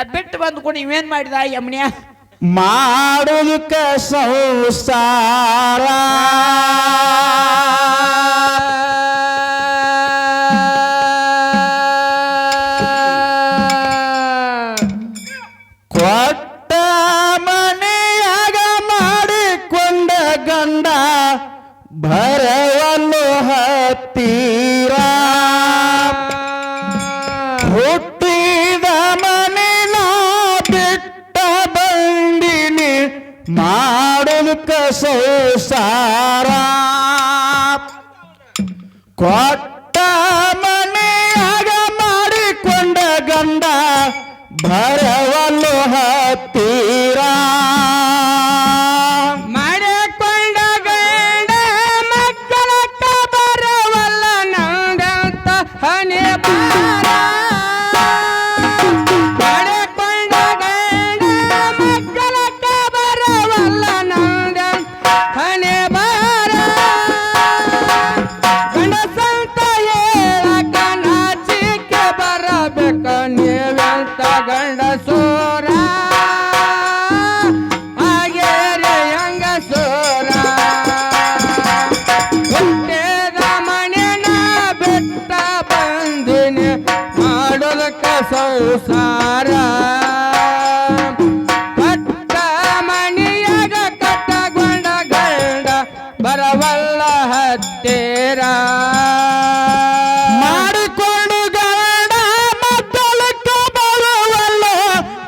ಅದ್ ಬಿಟ್ಟು ಬಂದು ಕೂಡ ಇವೇನ್ ಮಾಡಿದ ಯಮನ್ಯ ಮಾಡುದು ಸಂಸಾರ. ಕೊಟ್ಟ ಮಾಡಿಕೊಂಡ ಗಂಡ ಭರವನ್ನು ಹತ್ತೀರ. ಹುಟ್ಟ ಸಂಸಾರ. ಕೊಟ್ಟ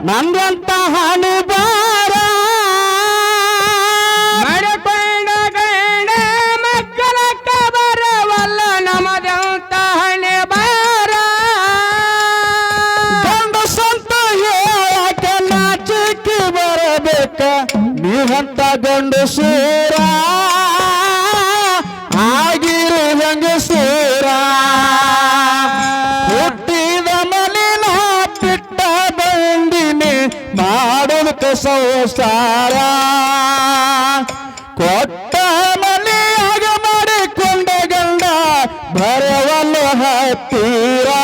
ನಂದಂತ ಹಣುಬಾರ ಮಡಿಕೊಂಡ ಗಣ ಮಕ್ಕಳಕ್ಕ ಬರವಲ್ಲ ನಮದಂತ ಹಣೆಬಾರ ಗಂಡ ಸ್ವಂತ ಹೇಳಕ್ಕೆ ನಾಚಿಕ್ಕಿ ಬರಬೇಕ? ನೀವಂತ ಗಂಡು ಸೂರ ಸಂಸಾರ ಕೊಟ್ಟ ಮನೆಯಾಗ ಮಾಡಿಕೊಂಡ ಗಂಡ ಬರವಲ್ಲ ಹತ್ತೀರಾ.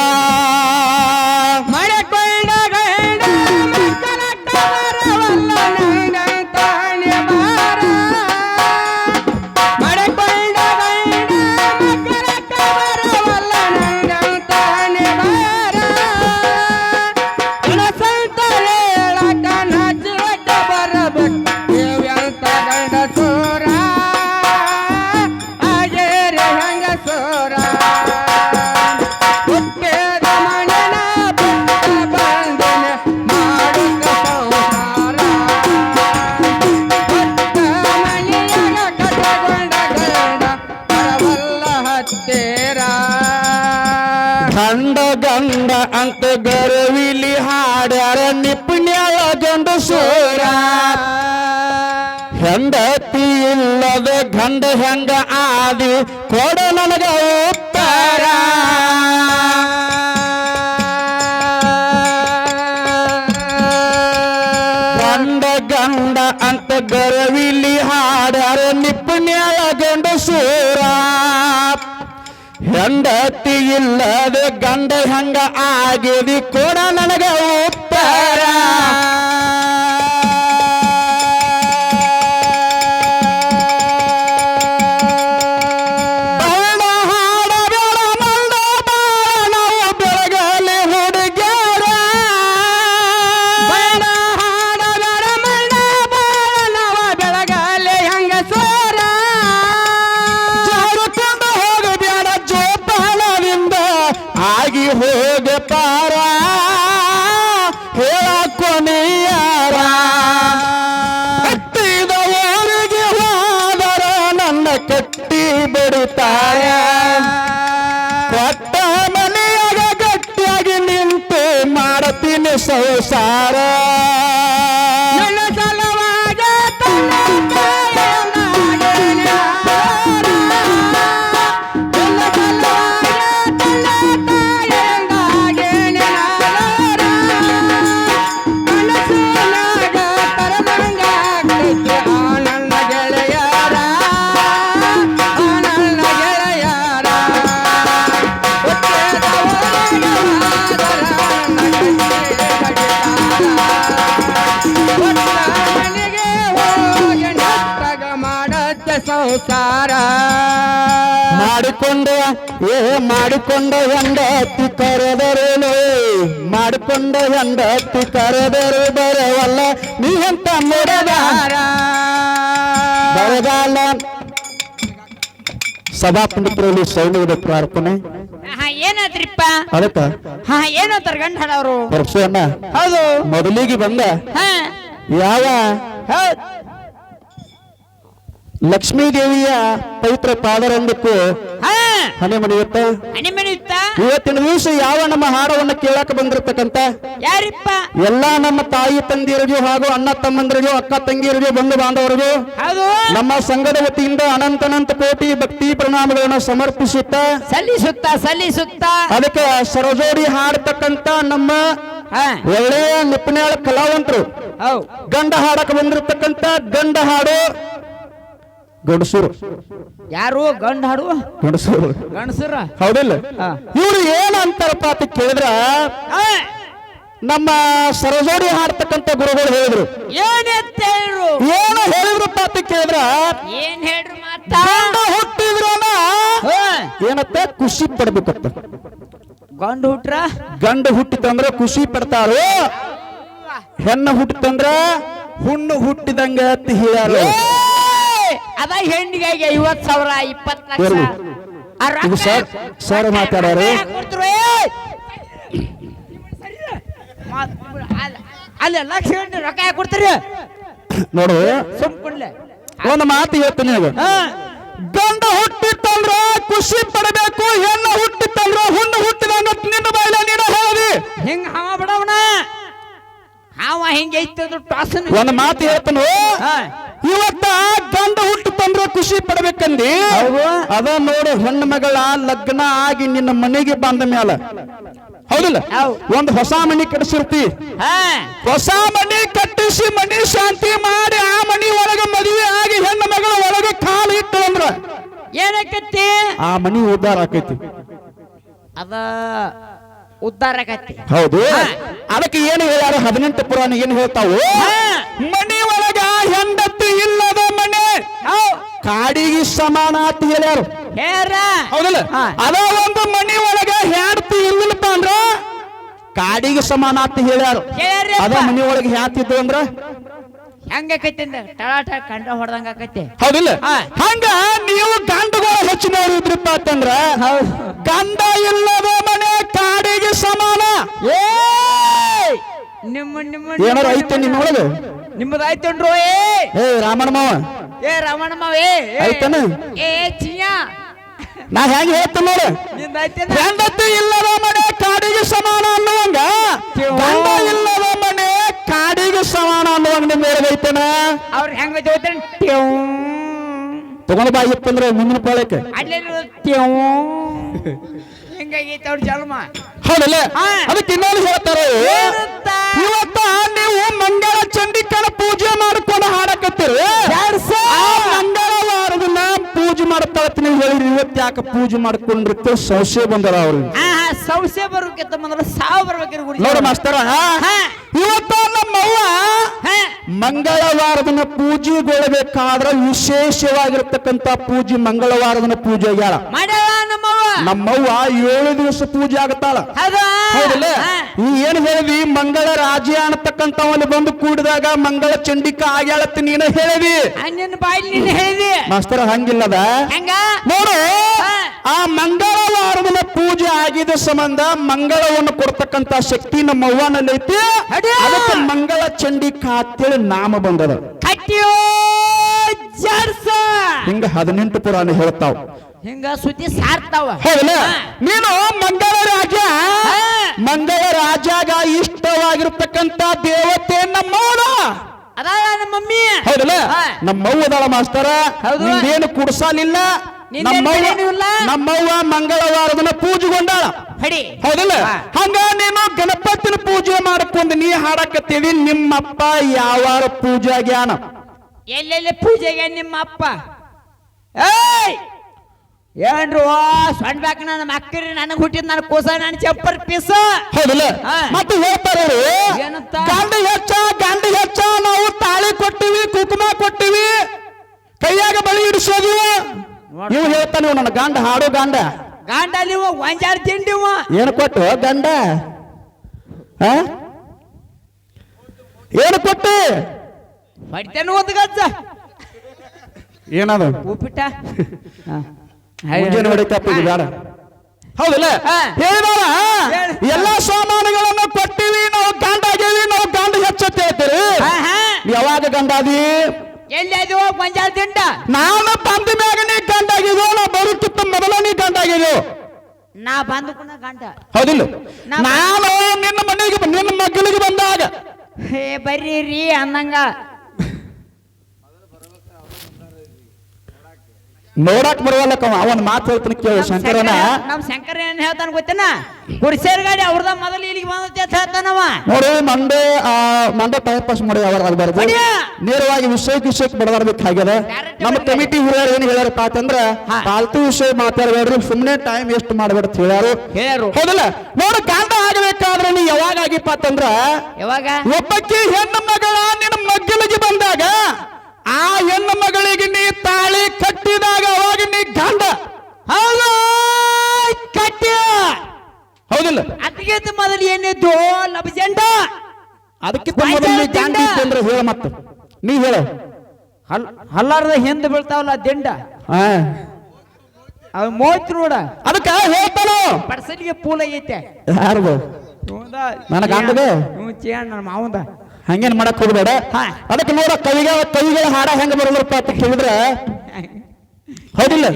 ಅಂತ ಗರವಿಲಿ ಹಾಡ್ಯಾರ ನಿಪುಣ್ಯಾಳ ಗಂಡು ಸೂರ. ಹೆಂಡತಿ ಇಲ್ಲದ ಗಂಡ ಹೆಂಗ ಆದಿ? ಕೊಡ ಇಲ್ಲದೆ ಗಂಡ ಹೆಂಗ ಆಗಿದಿ ಕೊಡನ கட்டி கொடுத்தாயா? ಸಂಸಾರ. ಮಾಡಿಕೊಂಡ ಏ ಮಾಡಿಕೊಂಡ ಹೆಂಡತಿ ಕರೆದರೇನು? ಮಾಡಿಕೊಂಡ ಹೆಂಡತಿ ಕರೆದರು ಬರವಲ್ಲ ನೀ ಅಂತ ಮುಡದಾರ ಬರಗಾಲ. ಸಭಾ ಪಂಡಿತರಲ್ಲಿ ಸೈನ್ಯದ ಪ್ರಾರ್ಥನೆ. ಹಾ ಏನಾದ್ರಿಪ್ಪ? ಅದಕ್ಕ? ಹಾ ಏನೋ ಗಂಡ ಹಾಡವ್ರು ಪರಶುವಣ್ಣ ಹೌದು. ಮೊದಲಿಗೆ ಬಂದ? ಹಾ. ಯಾವ? ಹೌದ್ ಲಕ್ಷ್ಮೀ ದೇವಿಯ ಪವಿತ್ರ ಪಾದರಂಗಕ್ಕೂ ಹನೆ ಹಣೆ ಮಣಿಯುತ್ತ? ಹನಿ ಮಣಿಯುತ್ತ? ಇವತ್ತಿನ ದಿವಸ ಯಾವ ನಮ್ಮ ಹಾಡವನ್ನ ಕೇಳಾಕ ಬಂದಿರತಕ್ಕಂತ? ಯಾರಿಪ್ಪ? ಎಲ್ಲಾ ನಮ್ಮ ತಾಯಿ ತಂದಿಯರಿಗೂ ಹಾಗೂ ಅಣ್ಣ ತಮ್ಮಂದಿರಿಗೂ ಅಕ್ಕ ತಂಗಿಯರಿಗೂ ಬಂಧು ಬಾಂಧವರಿಗೂ ನಮ್ಮ ಸಂಘದ ವತಿಯಿಂದ ಅನಂತನಂತ ಕೋಟಿ ಭಕ್ತಿ ಪ್ರಣಾಮಗಳನ್ನು ಸಮರ್ಪಿಸುತ್ತ ಸಲ್ಲಿಸುತ್ತ ಸಲ್ಲಿಸುತ್ತ. ಅದಕ್ಕೆ ಸರಜೋಡಿ ಹಾಡತಕ್ಕಂತ ನಮ್ಮ ಒಳ್ಳೆಯ ನಿಪುಣಾಳ ಕಲಾವಂತರು ಗಂಡ ಹಾಡಕ್ಕೆ ಬಂದಿರತಕ್ಕಂತ ಗಂಡ ಹಾಡು ಗಂಡಸೂರು. ಯಾರು? ಗಂಡ ಹಾಡು? ಗಂಡಸೂರು. ಗಂಡಸರ? ಹೌದಿಲ್ಲ. ಇವ್ರು ಏನ್ ಅಂತಾರಪ್ಪ ಅಂತ ಕೇಳಿದ್ರ ನಮ್ಮ ಸರಜೋಡಿ ಹಾಡ್ತಕ್ಕಂತ ಗುರುಗಳು ಹೇಳಿದ್ರು. ಏನಂತ ಹೇಳಿದ್ರು? ಏನು ಹೇಳಿದ್ರಪ್ಪ ಅಂತ ಕೇಳಿದ್ರ. ಏನ್ ಹೇಳ್ರು ಗಂಡ. ಏನತ್ತ? ಖುಷಿ ಪಡ್ಬೇಕತ್ತ ಗಂಡ ಹುಟ್ರ? ಗಂಡ ಹುಟ್ಟಿತಂದ್ರ ಖುಷಿ ಪಡ್ತಾರೋ? ಹೆಣ್ಣು ಹುಟ್ಟಿತಂದ್ರ ಹುಣ್ಣು ಹುಟ್ಟಿದಂಗ ಅಂತ ಹೇಳ್ಯಾರ. ಅದ ಹೆಣ್ಣಿಗೆ ಐವತ್ ಸಾವಿರ ಇಪ್ಪತ್ ಲಕ್ಷ. ಇರ್ಲಿ. ಆ ರೊಕ್ಕ ಇದು ಸರ್ ಸರ್ ಮಾತಾಡೋರು? ಯಾಕ್ ಕೊಡ್ತೀರೋ, ಏ? ಮಾತ್- ಅಲ್ಲ- ಅಲ್ಲ ಲಕ್ಷ ಹೆಣ್ಣು ರೊಕ್ಕ ಯಾಕೆ ಕೊಡ್ತೀರಿ? ನೋಡು. ಸುಮ್ ಕೊಡ್ಲೆ. ಒಂದು ಮಾತು ಹೇಳ್ತೀನಿ ನಿನಗೆ. ಹಾ. ಗಂಡ ಹುಟ್ಟಿತ್ತಂದ್ರ ಖುಷಿ ಪಡಬೇಕು ಹೆಣ್ಣು ಹುಟ್ಟಿತ್ತಂದ್ರ ಹುಣ್ಣು ಹುಟ್ಟಿದಂಗ ನಿನ್ನ ಬಾಯಿಲ ನೀನ ಹೇಳಿ ಹಿಂಗ ಹಾವ ಬಿಡವನ? ಹಾವ ಹಿಂಗೆ ಐತಂದ್ರು ಟಾಸನ್ ಒಂದು ಮಾತು ಹೇಳ್ತಾನು. ಹಾ. ಇವತ್ತ ಗಂಡ ಹುಟ್ಟು ತಂದ್ರೆ ಖುಷಿ ಪಡ್ಬೇಕಂದಿ. ಅದ ನೋಡಿ ಹೆಣ್ಣು ಮಗಳ ಲಗ್ನ ಆಗಿ ನಿನ್ನ ಮನೆಗೆ ಬಂದ ಮ್ಯಾಲ. ಹೌದಿಲ್ಲ? ಒಂದು ಹೊಸ ಮನಿ ಕಟ್ಟಿಸಿರ್ತಿ. ಹೊಸ ಮನಿ ಕಟ್ಟಿಸಿ ಮನಿ ಶಾಂತಿ ಮಾಡಿ ಆ ಮನಿ ಒಳಗ ಮದುವೆ ಆಗಿ ಹೆಣ್ಣು ಮಗಳ ಒಳಗೆ ಕಾಲು ಇಟ್ಟು ಅಂದ್ರ. ಏನಕ್ಕತ್ತಿ? ಆ ಮನಿ ಉದ್ದಾರ ಆಕೈತಿ. ಅದ ಉದ್ದಾರ ಆಕೈತಿ. ಹೌದು. ಅದಕ್ಕೆ ಏನು ಹೇಳ್ಯಾರ? ಹದಿನೆಂಟು ಪುರಾಣ ಏನು ಹೇಳ್ತಾವು? ಒಳಗೆ ಮನಿ ಒಳಗ ಹೆಂಡತಿ ಇಲ್ಲದ ಮನೆ. ಕಾಡಿಗೆ ಸಮಾನ ಅಂತ ಹೇಳ್ಯಾರು. ಹೇರ ಹೌದಲ್ಲ. ಅದ ಒಂದು ಮನೆ ಒಳಗೆ ಹ್ಯಾಡ್ತಿ ಇಲ್ಲಪ್ಪ ಅಂದ್ರ ಕಾಡಿಗೆ ಸಮಾನ ಅಂತ ಹೇಳ್ಯಾರು. ಅದ ಮನೆ ಒಳಗೆ ಹ್ಯಾತಿದ್ದು ಅಂದ್ರ? ಅಂದ ಟಳಾಟ ಕಂಡ ಹೊಡೆದಂಗ ಆಕೈತಿ. ಹೌದಿಲ್ಲ. ಹಂಗ ನೀವು ಗಂಡುಗಳ ಹೆಚ್ಚಿನವ್ರು ಇದ್ರಪ್ಪ ಅಂತಂದ್ರ ಗಂಡ ಇಲ್ಲದ ಮನೆ ಕಾಡಿಗೆ ಸಮಾನ. ಏ ನಿಮ್ಮ ನಿಮ್ಮ ಏನಾರ ಐತೆ ನಿಮ್ಮ ನಿಮ್ಮದ ಆಯ್ತನ್ರು ಏ! ಏ ರಾಮಣ್ಣ ಮಾವ. ಏ ರಮಣ ಮಾವ ಏ ಆಯ್ತನ? ಏ ಚಿಯಾ ನಾ ಹೆಂಗ್ ಹೇಳ್ತೇನೆ ನೋಡು. ಹೆಂಡತಿ ಇಲ್ಲದ ಮನೆ ಕಾಡಿಗೆ ಸಮಾನ ಅನ್ನುವಂಗ. ಗಂಡ ಇಲ್ಲದ ಮನೆ ಕಾಡಿಗೆ ಸಮಾನ ಅನ್ನುವಂಗ ನಿಮ್ ಹೇಳದೈತೇನ ಅವ್ರ ಹೆಂಗ ಜೋತನ್ ಟ್ಯೂ ತಗೊಂಡ್ ಬಾ ಇತ್ತಂದ್ರೆ ಮುಂದಿನ ಪಾಳಕ್ಕೆ ಅಲ್ಲೇ ಟ್ಯೂ ಹಿಂಗಾಗೈತೆ ಅವ್ರ ಜನ್ಮ. ಹೌದಲ್ಲ. ಅದಕ್ಕೆ ಇನ್ನೊಂದು ಹೇಳ್ತಾರೆ? ಇವತ್ತ ನೀವು ಮಂಗಳ ಚಂಡಿಕನ ಪೂಜೆ ಮಾಡ್ಕೊಂಡು ಹಾಡಕತ್ತೀರಿ. ಮಂಗಳವಾರದನ್ನ ಪೂಜೆ ಮಾಡ್ತಾಳತ್ ನೀವು ಹೇಳಿರಿ ಇವತ್ತು ಯಾಕೆ ಪೂಜೆ ಮಾಡ್ಕೊಂಡಿರ್ತೀವಿ ಸಂಶಯ ಬಂದರ ಅವ್ರಿಗೆ ಹಾ ಹಾ ಸಂಶಯ ಬರೋಕ್ಕಿಂತ ಮೊದಲು ಸಾವು ಬರ್ಬೇಕಿರ ಗುಡಿ. ನೋಡ ಮಾಸ್ತರ ಹಾ. ಇವತ್ತ ನಮ್ಮವ್ವ ಮಂಗಳವಾರದನ ಮಂಗಳವಾರದನ್ನ ಪೂಜೆಗೊಳ್ಳಬೇಕಾದ್ರ ವಿಶೇಷವಾಗಿರ್ತಕ್ಕಂತ ಪೂಜೆ ಮಂಗಳವಾರದನ್ನ ಪೂಜೆ ಆಗ್ಯಾಳ. ಮಾಡ್ಯಾಳ ನಮ್ಮವ್ವ. ನಮ್ಮವ್ವ ಏಳು ದಿವಸ ಪೂಜೆ ಆಗತ್ತಾಳ. ಹೌದಲ್ಲ? ಈ ಏನ್ ಹೇಳಿದಿ? ಮಂಗಳ ರಾಜ್ಯ ಅನ್ನತಕ್ಕಂಥವಲ್ಲಿ ಬಂದು ಕೂಡಿದಾಗ ಮಂಗಳ ಚಂಡಿಕ ಆಗ್ಯಾಳತ್ತ ನೀನ ಹೇಳಿದಿ. ನಿನ್ನ ಬಾಯಲ್ಲಿ ನೀನು ಹೇಳಿದಿ. ಮಾಸ್ತರ ಹಂಗಿಲ್ಲದ? ಹೆಂಗ? ನೋಡು. ಆ ಮಂಗಳವಾರದನ ಪೂಜೆ ಆಗಿದ ಸಂಬಂಧ ಮಂಗಳವನ್ನು ಕೊಡ್ತಕ್ಕಂತ ಶಕ್ತಿ ನಮ್ಮ ಅವ್ವನಲ್ಲಿ ಐತಿ. ಅದಕ್ಕೆ ಮಂಗಳ ಚಂಡಿಕಾ ಅಂತೇಳಿ ನಾಮ ಬಂದದ. ಕಟ್ಟಿಯೋ ಹಿಂಗ ಹದಿನೆಂಟು ಪುರಾಣ ಹೇಳ್ತಾವ. ಹಿಂಗ ಸುದ್ದಿ ಸಾರ್ತಾವ ಹೌದಲ್ಲ. ನೀನು ಮಂಗಳ ರಾಜ. ಮಂಗಳ ರಾಜಾಗ ಇಷ್ಟವಾಗಿರ್ತಕ್ಕಂತ ದೇವತೆ ನಮ್ಮವನ ಅದಾಳ ನಮ್ಮ ಮಮ್ಮಿ. ಹೌದಲ್ಲ? ನಮ್ಮ ನಮ್ಮವ್ವ ಅದಾಳ ಮಾಸ್ತರ. ಏನು ಕುಡ್ಸಾಲಿಲ್ಲ. ನಮ್ಮವ್ವ ಮಂಗಳವಾರದನ್ನ ಪೂಜೆಗೊಂಡಾಳ. ಹಡಿ. ಹೌದಲ್ಲ. ಹಂಗ ನೀನು ಗಣಪತಿನ ಪೂಜೆ ಮಾಡ್ಕೊಂಡು ನೀ ಹಾಡಕತ್ತೀವಿ ನಿಮ್ಮಪ್ಪ ಯಾವಾರ ಪೂಜೆ ಆಗ್ಯಾನ? ಎಲ್ಲೆಲ್ಲಿ ಪೂಜೆಗೆ ನಿಮ್ಮ ಅಪ್ಪ ಏಯ್! ಏನ್ರು ಸಣ್ಣ ಬ್ಯಾಕ್ ನನ್ನ ಮಕ್ಕರಿ ನನಗೆ ಹುಟ್ಟಿದ ನನ್ನ ಕೂಸ ನನ್ನ ಚಪ್ಪರ್ ಪೀಸ. ಹೌದಲ್ಲ. ಮತ್ತೆ ಹೇಳ್ತಾರೆ? ಗಂಡ ಹೆಚ್ಚ ಗಂಡ ಹೆಚ್ಚ ನಾವು ತಾಳಿ ಕೊಟ್ಟಿವಿ ಕುಕುಮ ಕೊಟ್ಟಿವಿ. ಕೈಯಾಗ ಬಳಿ ಇಡಿಸೋದಿವ ಹೇಳ್ತಾನೆ ಇವ ನನ್ನ ಗಂಡ ಹಾಡು ಗಂಡ. ಗಂಡ ಅಲ್ಲಿ ಒಂಜಾರ್ ತಿಂಡಿ ಏನು ಕೊಟ್ಟು ಗಂಡ? ಏನು ಕೊಟ್ಟು? ಹೊಡಿತೇನೆ ಒಂದು ಗಜ್ಜ ಏನದು? ಉಪ್ಪಿಟ್ಟ. ಮುಂಜಾನೆ ಹೊಡೆ ತಪ್ಪಿದ್ರು ಬೇಡ. ಹೌದಿಲ್ಲ? ಹೇಳಿದಾರ? ಎಲ್ಲಾ ಸಾಮಾನುಗಳನ್ನು ಕೊಟ್ಟಿವಿ ನಾವು ಗಂಡ ಆಗೇವಿ ನಾವು ಗಂಡ ಹೆಚ್ಚತ್ತೆ ಹೇಳ್ತೀರಿ ಯಾವಾಗ ಗಂಡಾದಿ ಎಲ್ಲಿ ಅದು ಒಂಜಾರ ತಿಂಡ? ನಾನು ಬಂದ ಮ್ಯಾಗ ನೀ ಗಂಡ ಆಗಿದ್ಯೋ ನಾ ಬರುತ್ತಿತ್ತ ಮೊದಲ ನೀ ಗಂಡ ಆಗಿದ್ಯೋ? ನಾ ಬಂದು ಗಂಡ. ಹೌದಿಲ್ಲ? ನಾನು ನಿನ್ನ ಮನೆಗೆ ನಿನ್ನ ಮಗಳಿಗೆ ಬಂದಾಗ. ಹೇ ಬರ್ರಿ ರೀ ಅನ್ನಂಗ. ನೋಡಕ್ ಬರುವಲ್ಲಕ್ಕ ಅವನ್ ಮಾತು ಹೇಳ್ತಾನೆ ಕೇಳು ಶಂಕರನ. ಶಂಕರ- ನಮ್ ಶಂಕರ ಏನ್ ಹೇಳ್ತಾನ ಗೊತ್ತೇನ? ಗುಡಿಸೇರ್ ಗಾಡಿ ಅವ್ರದ ಮೊದಲು ಇಲ್ಲಿಗೆ ಬಂದೈತೆ ಅಂತ ಹೇಳ್ತಾನವ ನೋಡಿ ಮಂಡೆ ಆ ಮಂಡೆ ಪಾಸ್ ಮಾಡಿ ಅವ್ರ ಬರ್ದು ನೇರವಾಗಿ ವಿಷಯಕ್ಕೆ ವಿಷಯಕ್ಕೆ ಬಡದಾಡ್ಬೇಕಾಗ್ಯದ ನಮ್ಮ ಕಮಿಟಿ ಹಿರಿಯರು ಏನ್ ಹೇಳ್ಯಾರಪ್ಪ ಅಂತಂದ್ರ ಹಾ. ಪಾಲ್ತು ವಿಷಯ ಮಾತಾಡಬೇಡ್ರಿ ಸುಮ್ಮನೆ ಟೈಮ್ ಎಷ್ಟು ಮಾಡ್ಬೇಡ ಅಂತ ಹೇಳ್ಯಾರು. ಹೇಳ್ಯಾರು. ಹೌದಲ್ಲ? ನೋಡು ಕಾಂತ ಆಗಬೇಕಾದ್ರೆ ನೀ ಯಾವಾಗ ಆಗಿಪ್ಪ ಅಂತಂದ್ರ ಯಾವಾಗ? ಒಬ್ಬಕ್ಕೆ ಹೆಣ್ಣು ಮಗಳ ನಿನ್ನ ಮಗ್ಗಲಿಗೆ ಬಂದಾಗ ಆ ಹೆಣ್ಣು ಮಗಳಿಗೆ ನೀ ತಾಳಿ ಕಟ್ಟಿದಾಗ ಅವಾಗ ನೀ ಗಂಡ. ಹೌದು ಕಟ್ಟಿ. ಹೌದಿಲ್ಲ? ಅದಕ್ಕಿಂತ ಮೊದಲು ಏನಿದ್ದು? ಲಬಜೆಂಡ ಅದಕ್ಕಿಂತ ಮೊದಲು ನೀ ಗಂಡ ಅಂದ್ರೆ ಹೇಳ ಮತ್ತೆ. ನೀ ಹೇಳ. ಹಲ್ ಹಲ್ಲಾರದ ಹಿಂದೆ ಬೀಳ್ತಾವಲ್ಲ ದಿಂಡ. ಅವ್ ಮೋತ್ ನೋಡ. ಅದಕ್ಕೆ ಹೇಳ್ತಾನ. ಪರ್ಸನ್ಗೆ ಪೂಲ್ ಐತೆ. ಯಾರ್ದು? ನನ್ನ ಗಂಡದು? ಹ್ಞೂ ಚೇಣ ನನ್ನ ಮಾವಂದ. ಹಂಗೇನ್ ಮಾಡಕ್ ಹೋಗ್ಬೇಡ. ಹಾ. ಅದಕ್ಕೆ ನೋಡ ಕವಿಗಳ ಕವಿಗಳ ಹಾಡ ಹೆಂಗ ಬರೋದ್ರಪ್ಪ ಅಂತ ಕೇಳಿದ್ರ. ಹೌದಿಲ್ಲ?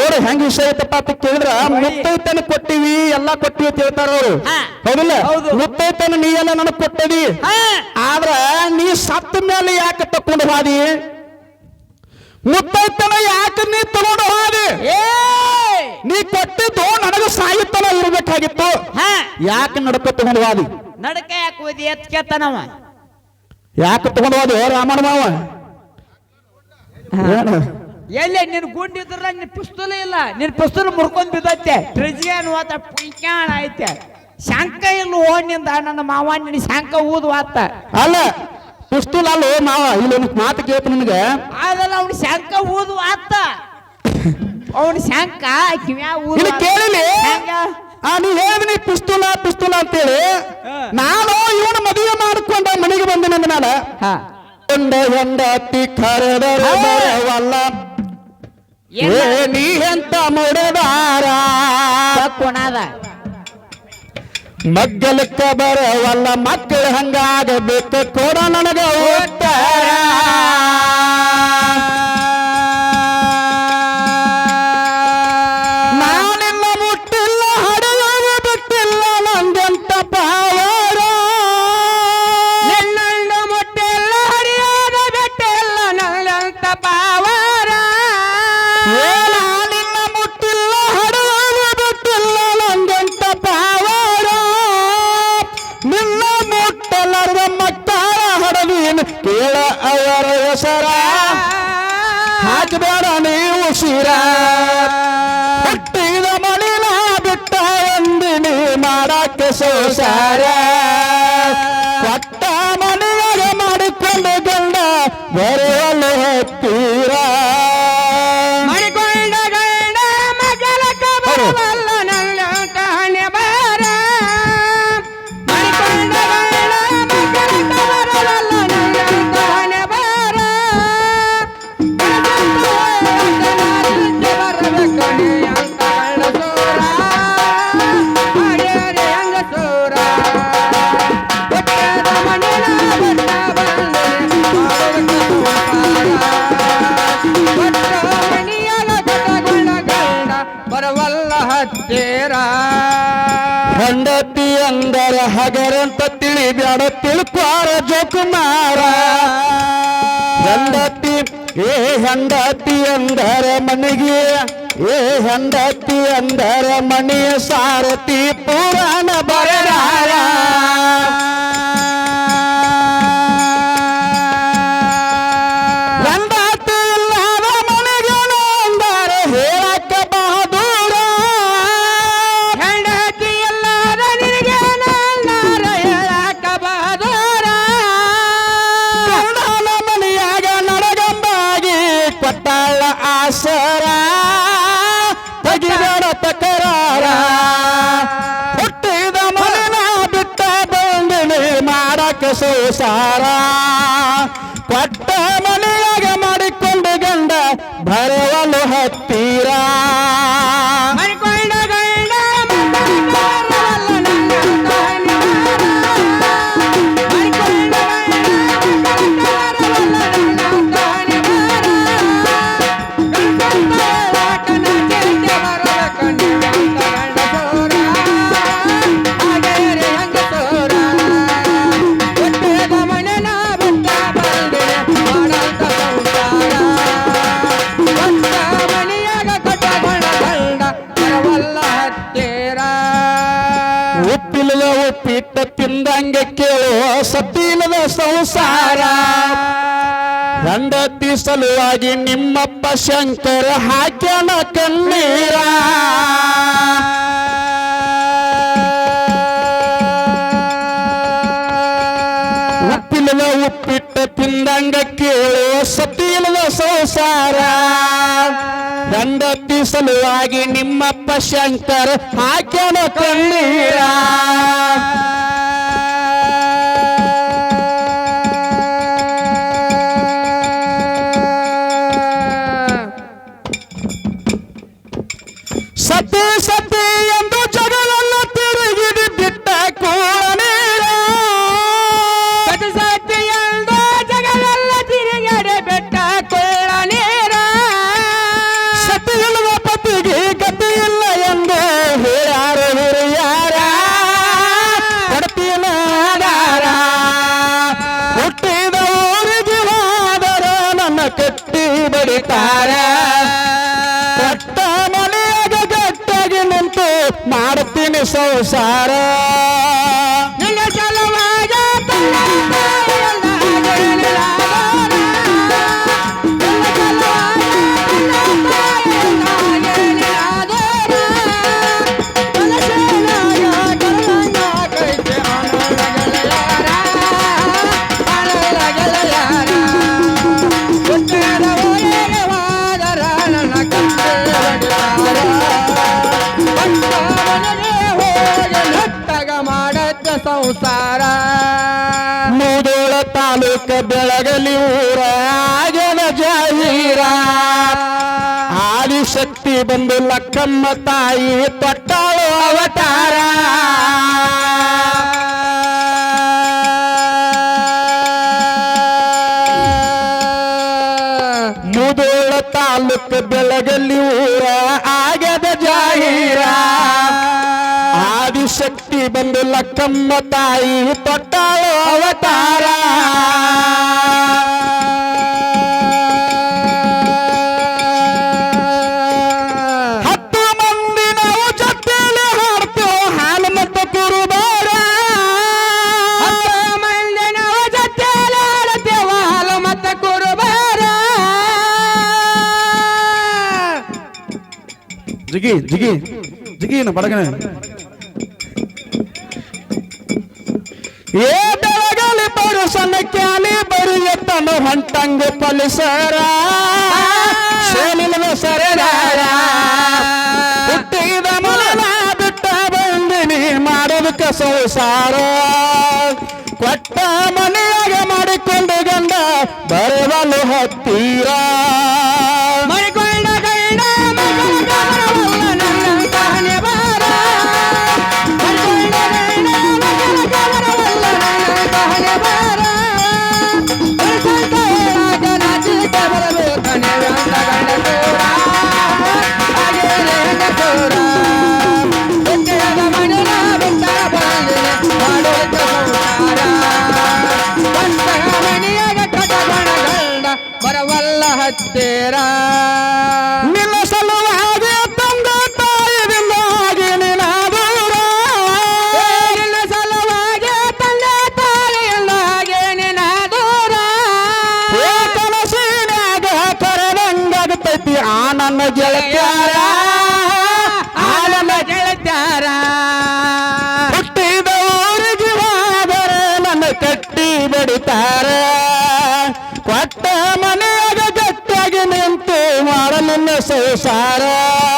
ನೋಡಿ ಹೆಂಗ ವಿಷಯ ಐತಪ್ಪ ಅಂತ ಕೇಳಿದ್ರ ಮುತ್ತೈತನ ಕೊಟ್ಟಿವಿ ಎಲ್ಲಾ ಕೊಟ್ಟಿವಿ ಅಂತ ಹೇಳ್ತಾರ ಅವರು. ಹೌದಿಲ್ಲ? ಹೌದು. ಮುತ್ತೈತನ ನೀ ಎಲ್ಲ ನನಗ್ ಕೊಟ್ಟದಿ. ಆದ್ರ ನೀ ಸತ್ತ ಮೇಲೆ ಯಾಕೆ ತಕೊಂಡು ಹಾದಿ? ಮುತ್ತೈತನ ಯಾಕೆ ನೀ ತಗೊಂಡು ಹಾದಿ? ಏ! ನೀ ಕೊಟ್ಟಿದ್ದು ನನಗ ಸಾಯುತ್ತನ ಇರ್ಬೇಕಾಗಿತ್ತು. ಹಾ. ಯಾಕೆ ನಡಕ ತಗೊಂಡು ಹಾದಿ? ನಡಕ ಯಾಕೆ ಓದಿ ಎತ್ ಕೇಳ್ತಾನವ. ಯಾಕೆ ತಗೊಂಡು ಹೋದ? ರಾಮಣ್ಣ ಮಾವ? ಎಲ್ಲಿ? ನಿನ್ ಗುಂಡ್ ಇದ್ರಲ್ಲ ನಿನ್ ಪುಸ್ತಲ ಇಲ್ಲ. ನಿನ್ ಪುಸ್ತಲ ಮುರ್ಕೊಂಡ್ ಬಿದ್ದೈತೆ. ಫ್ರಿಜ್ಗೆ ಹೋತ ಪುಯ್ಕಾಣ ಐತೆ. ಶಂಕ ಇಲ್ಲ ಓಣಿಂದ ನನ್ನ ಮಾವ ನಿನ್ ಶಂಕ ಊದು ಆತ. ಅಲ್ಲ ಪುಸ್ತೂಲ್ ಓ ಮಾವ? ಇಲ್ಲ ಮಾತು ಕೇಳ್ತು ನಿನಗೆ. ಅದಲ್ಲ ಅವ್ನ ಶಂಕ ಊದು ಆತ. ಅವನ ಶಂಕ ಕಿವ್ಯಾ ಊದು ಇಲ್ಲಿ ಕೇಳಿಲಿ ಹೆಂಗ ಆ ನೀ ಹೇಳಿದ್ನಿ ಪಿಸ್ತೂಲ ಪಿಸ್ತೂಲ ಅಂತೇಳಿ. ನಾನು ಇವನ ಮದುವೆ ಮಾಡ್ಕೊಂಡ ಮನೆಗೆ ಬಂದ ನನ್ನ ಮೇಲೆ ಹಾ. ಒಂದ ಹೆಂಡತಿ ಕರೆದರೆ ಬರವಲ್ಲ. ಏ ನೀ ಎಂತ ಮುಡದಾರ ಕೊಣದ ಮಗ್ಗಲಕ್ಕ ಬರವಲ್ಲ ಮಕ್ಕಳು ಹಂಗಾಗಬೇಕು ಕೊಡ ನನಗ ಉತ್ತರ ಮಕ್ಕಳ ಹಡದೀನು ಕೇಳ ಅವರ ಹೆಸರ. ಹಾಕಬೇಡ ನೀವು ಶಿರ. ಹುಟ್ಟಿದ ಮಣಿನ ಬಿಟ್ಟ ಎಂದಿನಿ ಮಾಡಕ್ಕೆ ಸಂಸಾರ. ಹಗರಂತ ತಿಳಿ ಬ್ಯಾಡ ತಿಳ್ಕ್ವಾರ ಜೋಕುಮಾರ ಹೆಂಡತಿ ಏ ಹೆಂಡತಿ ಅಂದರ ಮನೆಗೆ ಏ ಹೆಂಡತಿ ಅಂದರ ಮನೆಯ ಸಾರಥಿ ಪುರಾಣ ಬರದಾರ ಹಾಕ್ಯಾನ ಕಣ್ಣೀರ. ಉಪ್ಪಿಲ್ಲದ ಉಪ್ಪಿಟ್ಟ ತಿಂದಂಗ ಕೇಳು ಸತ್ತಿಲ್ಲದ ಸಂಸಾರ. ದಂಡತಿ ಸಲುವಾಗಿ ನಿಮ್ಮಪ್ಪ ಶಂಕರ್ ಹಾಕ್ಯಾನ ಕಣ್ಣೀರ. সৌসারা ನಮ್ಮ ತಾಯಿ ತೊಟ್ಟಳು ಅವತಾರ. ಮುದೋಳ ತಾಲೂಕು ಬೆಳಗಲ್ಲಿ ಊರ ಆಗದ ಜಾಹೀರ. ಆದಿಶಕ್ತಿ ಬಂದು ಲಕ್ಕಮ್ಮ ತಾಯಿ ತೊಟ್ಟಳು ಅವತಾರ. ಜಿಗಿ ಜಿಗಿ ಜಿಗಿ ನಾ ಬಡಗನೆ. ಏ ಬೆಳಗಲಿ ಬರು ಸಣ್ಣ ಕ್ಯಾಲಿ ಬರು ಎತ್ತನು ಹೊಂಟಂಗ ಪಲಿಸರ. ಸೇಲಿಲ್ವ ಸರದಾರ ಹುಟ್ಟಿದ ಮೊದಲ ಬಿಟ್ಟ ಬಂದಿನಿ ಮಾಡೋದಕ್ಕ ಸಂಸಾರ ಕೊಟ್ಟ ಮನೆಯಾಗ ಮಾಡಿಕೊಂಡು ಗಂಡ ಬರವಲು ಹತ್ತೀರಾ. ಹತ್ತೀರ ನಿನ್ನ ಸಲುವಾಗಿ ತಂದ ತಾಯಿಯಿಂದಾಗಿ ನಿನ್ನ ದೂರ ನಿನ್ನ ಸಲುವಾಗಿ ತಂದ ತಾಯಿಯಿಂದಾಗಿ ನಿನ್ನ ದೂರ ಕನಸಿನಾಗ ಕರಡಂಗದ ಪತಿ ಆ ನನ್ನ ಗೆಳತ್ಯ essa, é essa.